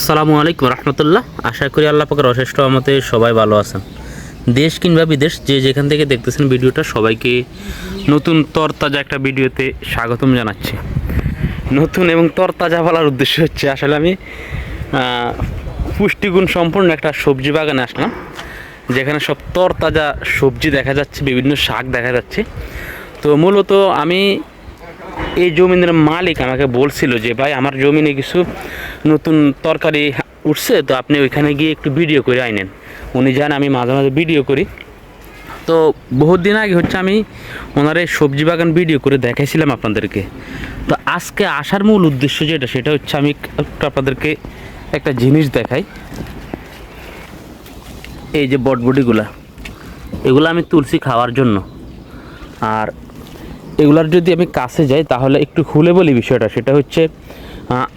আসসালামু আলাইকুম রহমতুল্লাহ। আশা করি আল্লাহ পাকের অশেষ আমাদের সবাই ভালো আছেন। দেশ কিংবা বিদেশ, যে যেখান থেকে দেখতেছেন ভিডিওটা, সবাইকে নতুন তরতাজা একটা ভিডিওতে স্বাগতম জানাচ্ছি। নতুন এবং তরতাজা বলার উদ্দেশ্য হচ্ছে, আসলে আমি পুষ্টিগুণ সম্পূর্ণ একটা সবজি বাগানে আসলাম, যেখানে সব তরতাজা সবজি দেখা যাচ্ছে, বিভিন্ন শাক দেখা যাচ্ছে। তো মূলত আমি এই জমিনের মালিক, আমাকে বলছিল যে, ভাই, আমার জমিনে কিছু নতুন তরকারি উঠছে, তো আপনি ওইখানে গিয়ে একটু ভিডিও করে আইনেন। উনি যান, আমি মাঝে মাঝে ভিডিও করি। তো বহুত দিন আগে হচ্ছে আমি ওনার এই সবজি বাগান ভিডিও করে দেখাইছিলাম আপনাদেরকে। তো আজকে আসার মূল উদ্দেশ্য যেটা, সেটা হচ্ছে আমি একটু আপনাদেরকে একটা জিনিস দেখাই। এই যে বটবটিগুলা, এগুলো আমি তুলসি খাওয়ার জন্য। আর এগুলার যদি আমি কাছে যাই, তাহলে একটু খুলে বলি বিষয়টা। সেটা হচ্ছে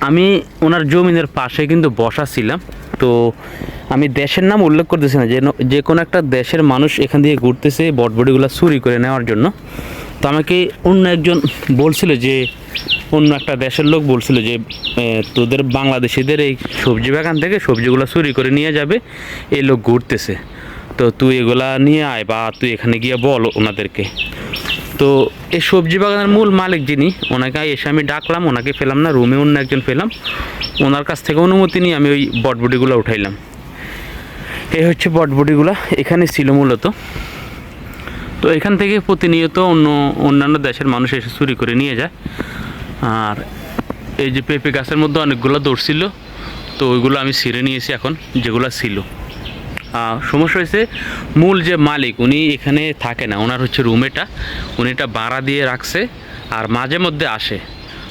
আমি ওনার জমিনের পাশে কিন্তু বসা ছিলাম। তো আমি দেশের নাম উল্লেখ করতেছি না, যে যে কোনো একটা দেশের মানুষ এখান দিয়ে ঘুরতেছে বটবটিগুলো চুরি করে নেওয়ার জন্য। তো আমাকে অন্য একজন বলছিল যে, অন্য একটা দেশের লোক বলছিল যে তোদের বাংলাদেশিদের এই সবজি বাগান থেকে সবজিগুলো চুরি করে নিয়ে যাবে, এই লোক ঘুরতেছে। তো তুই এগুলা নিয়ে আয় বা তুই এখানে গিয়ে বল ওনাদেরকে। তো এই সবজি বাগানের মূল মালিক যিনি, ওনাকে এসে আমি ডাকলাম, ওনাকে পেলাম না রুমে অন্য একজন পেলাম। ওনার কাছ থেকে অনুমতি নিয়ে আমি ওই বটবুটিগুলো উঠাইলাম। এই হচ্ছে বটবুটিগুলো, এখানে ছিল মূলত। তো এখান থেকে প্রতিনিয়ত অন্য, অন্যান্য দেশের মানুষ এসে চুরি করে নিয়ে যায়। আর এই যে পেঁপে গাছের মধ্যে অনেকগুলো দৌড় ছিল, তো ওইগুলো আমি ছিঁড়ে নিয়েছি এখন, যেগুলো ছিল। সমস্যা হয়েছে, মূল যে মালিক, উনি এখানে থাকে না, ওনার হচ্ছে রুমেটা উনি এটা ভাড়া দিয়ে রাখছে আর মাঝে মধ্যে আসে।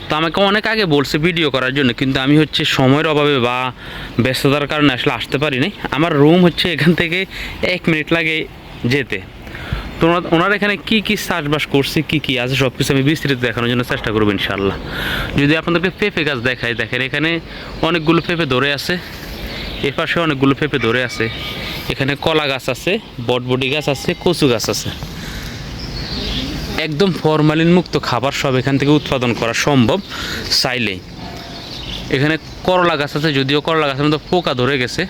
তো আমাকে অনেক আগে বলছে ভিডিও করার জন্য, কিন্তু আমি হচ্ছে সময়ের অভাবে বা ব্যস্ততার কারণে আসলে আসতে পারি নাই আমার রুম হচ্ছে এখান থেকে এক মিনিট লাগে যেতে। তো ওনার- এখানে কি কি চাষবাস করছে, কি কি আছে সব কিছু আমি বিস্তৃত দেখানোর জন্য চেষ্টা করব ইনশাল্লাহ যদি আপনাদেরকে পেঁপে গাছ দেখাই, দেখেন এখানে অনেকগুলো পেঁপে ধরে আছে এ পাশে অনেকগুলো পেঁপে ধরে আছে। এখানে কলা গাছ আছে, বটবটি গাছ আছে, কচু গাছ আছে। একদম ফরমালিন মুক্ত খাবার সব এখান থেকে উৎপাদন করা সম্ভব চাইলেই। এখানে করলা গাছ আছে, যদিও করলা গাছের মধ্যে পোকা ধরে গেছে,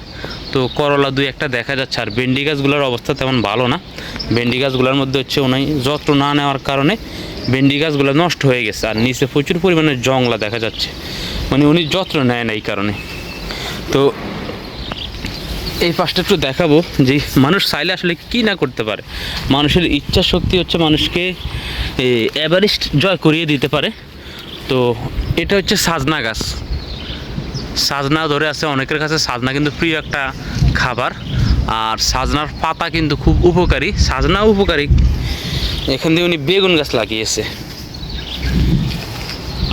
তো করলা দুই একটা দেখা যাচ্ছে। আর ভেন্ডি গাছগুলোর অবস্থা তেমন ভালো না। ভেন্ডি গাছগুলোর মধ্যে হচ্ছে উনি যত্ন না নেওয়ার কারণে ভেন্ডি গাছগুলো নষ্ট হয়ে গেছে, আর নিচে প্রচুর পরিমাণে জংলা দেখা যাচ্ছে। মানে উনি যত্ন নেয় না এই কারণে। তো এই পাশটা একটু দেখাবো যে মানুষ চাইলে আসলে কি না করতে পারে। মানুষের ইচ্ছা শক্তি হচ্ছে মানুষকে এভারেস্ট জয় করিয়ে দিতে পারে। তো এটা হচ্ছে সাজনা গাছ। সাজনা ধরে আছে অনেকের কাছে। সাজনা কিন্তু প্রিয় একটা খাবার। আর সাজনার পাতা কিন্তু খুব উপকারী। সাজনা উপকারী। এখান দিয়ে উনি বেগুন গাছ লাগিয়েছে।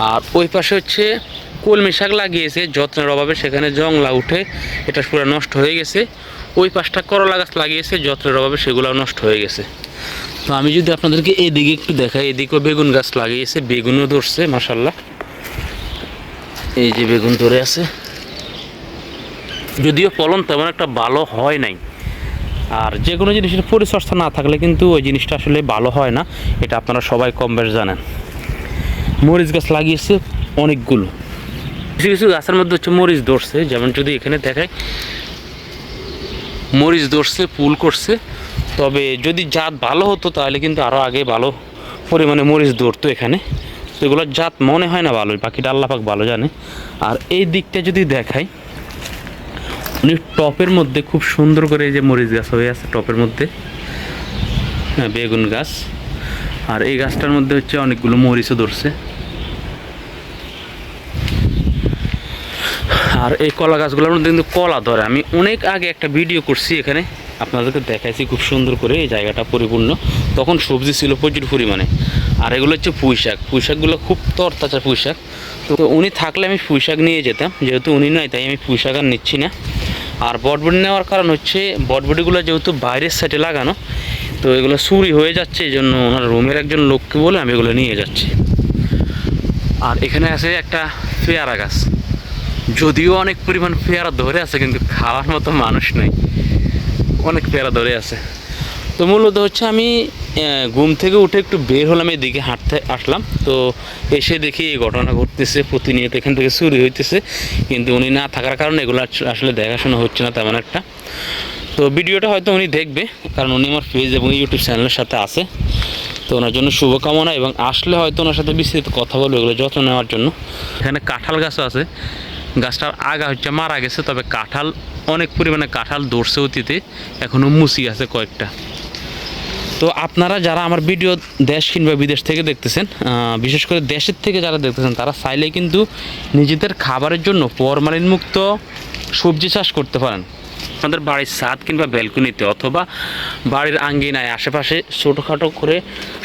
আর ওই পাশে হচ্ছে কলমি শাক লাগিয়েছে, যত্নের অভাবে সেখানে জংলা উঠে এটা পুরো নষ্ট হয়ে গেছে। ওই পাশটা করলা গাছ লাগিয়েছে, যত্নের অভাবে সেগুলো নষ্ট হয়ে গেছে। তো আমি যদি আপনাদেরকে এদিকে একটু দেখাই, এদিকেও বেগুন গাছ লাগিয়েছে, বেগুনও ধরছে মাসাল্লাহ এই যে বেগুন ধরে আছে। যদিও ফলন তেমন একটা ভালো হয় নাই। আর যে কোনো জিনিসের পরিচর্যা না থাকলে কিন্তু ওই জিনিসটা আসলে ভালো হয় না, এটা আপনারা সবাই কম বেশ জানেন। মরিচ গাছ লাগিয়েছে অনেকগুলো। কিছু কিছু গাছের মধ্যে হচ্ছে মরিচ ধরছে, যেমন যদি এখানে দেখায় মরিচ ধরছে পুল করছে। তবে যদি জাত ভালো হতো, তাহলে কিন্তু আরও আগে ভালো পরিমাণে মরিচ ধরতো এখানে। তো এগুলোর জাত মনে হয় না ভালো বাকিটা আল্লাপাক ভালো জানে। আর এই দিকটা যদি দেখাই উনি টপের মধ্যে খুব সুন্দর করে এই যে মরিচ গাছ হয়ে আছে, টপের মধ্যে। হ্যাঁ বেগুন গাছ। আর এই গাছটার মধ্যে হচ্ছে অনেকগুলো মরিচও ধরছে। আর এই কলা গাছগুলোর মধ্যে কিন্তু কলা ধরে। আমি অনেক আগে একটা ভিডিও করছি এখানে। আপনাদেরকে দেখাইছি খুব সুন্দর করে এই জায়গাটা পরিপূর্ণ। তখন সবজি ছিল প্রচুর পরিমাণে। আর এগুলো হচ্ছে পুঁই শাক। পুঁই শাকগুলো খুব তরতাজা পুঁই শাক। তো উনি থাকলে আমি পুঁই শাক নিয়ে যেতাম। যেহেতু উনি নয় তাই আমি পুঁই শাক আর নিচ্ছি না। আর বটবটি নেওয়ার কারণ হচ্ছে, বটবটিগুলো যেহেতু বাইরের সাইডে লাগানো, তো এগুলো চুরি হয়ে যাচ্ছে। এই জন্য ওনার রুমের একজন লোককে বলে আমি এগুলো নিয়ে যাচ্ছি। আর এখানে আছে একটা পেয়ারা গাছ। যদিও অনেক পরিমাণ পেয়ারা ধরে আছে, কিন্তু খাওয়ার মতো মানুষ নেই। অনেক পেয়ারা ধরে আছে। তো মূলত হচ্ছে আমি ঘুম থেকে উঠে একটু বের হলাম, এদিকে হাঁটতে আসলাম। তো এসে দেখি এই ঘটনা ঘটতেছে, প্রতিনিয়ত এখান থেকে চুরি হইতেছে। কিন্তু উনি না থাকার কারণে এগুলো আস- আসলে দেখাশোনা হচ্ছে না তেমন একটা। তো ভিডিওটা হয়তো উনি দেখবে, কারণ উনি আমার ফেজ এবং ইউটিউব চ্যানেলের সাথে আছে। তো ওনার জন্য শুভকামনা, এবং আসলে হয়তো ওনার সাথে বিস্তারিত কথা বলব এগুলো যত্ন নেওয়ার জন্য। এখানে কাঁঠাল গাছও আছে। গাছটার আগা হচ্ছে মারা গেছে, তবে কাঁঠাল অনেক পরিমাণে কাঁঠাল ধরছে অতীতে এখনও মুসি আছে কয়েকটা। তো আপনারা যারা আমার ভিডিও দেশ কিংবা বিদেশ থেকে দেখতেছেন বিশেষ করে দেশের থেকে যারা দেখতেছেন, তারা চাইলে কিন্তু নিজেদের খাবারের জন্য পরমালিনমুক্ত সবজি চাষ করতে পারেন। আমাদের বাড়ির ছাদ কিংবা ব্যালকনিতে অথবা বাড়ির আঙ্গিনায় আশেপাশে ছোটোখাটো করে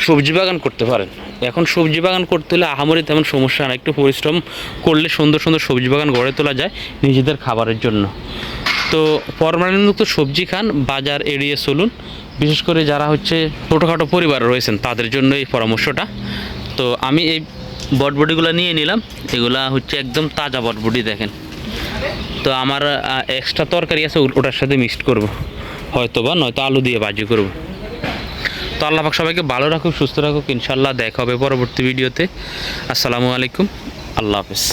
সবজি বাগান করতে পারেন। এখন সবজি বাগান করতে হলে আহামরি তেমন সমস্যা না। একটু পরিশ্রম করলে সুন্দর সুন্দর সবজি বাগান গড়ে তোলা যায় নিজেদের খাবারের জন্য। তো ফরমালিনমুক্ত সবজি খান, বাজার এড়িয়ে চলুন। বিশেষ করে যারা হচ্ছে ছোটোখাটো পরিবার রয়েছেন, তাদের জন্য এই পরামর্শটা। তো আমি এই বটবটিগুলো নিয়ে নিলাম। এগুলা হচ্ছে একদম তাজা বটবটি দেখেন। তো আমার এক্সট্রা তরকারি আছে ওটার সাথে মিক্সড করব। হয়তো বা নয়তো আলু দিয়ে ভাজি করব। তো আল্লাহ পাক সবাইকে ভালো রাখুক, সুস্থ রাখুক ইনশাল্লাহ দেখা হবে পরবর্তী ভিডিওতে আসসালামু আলাইকুম, আল্লাহ হাফিজ।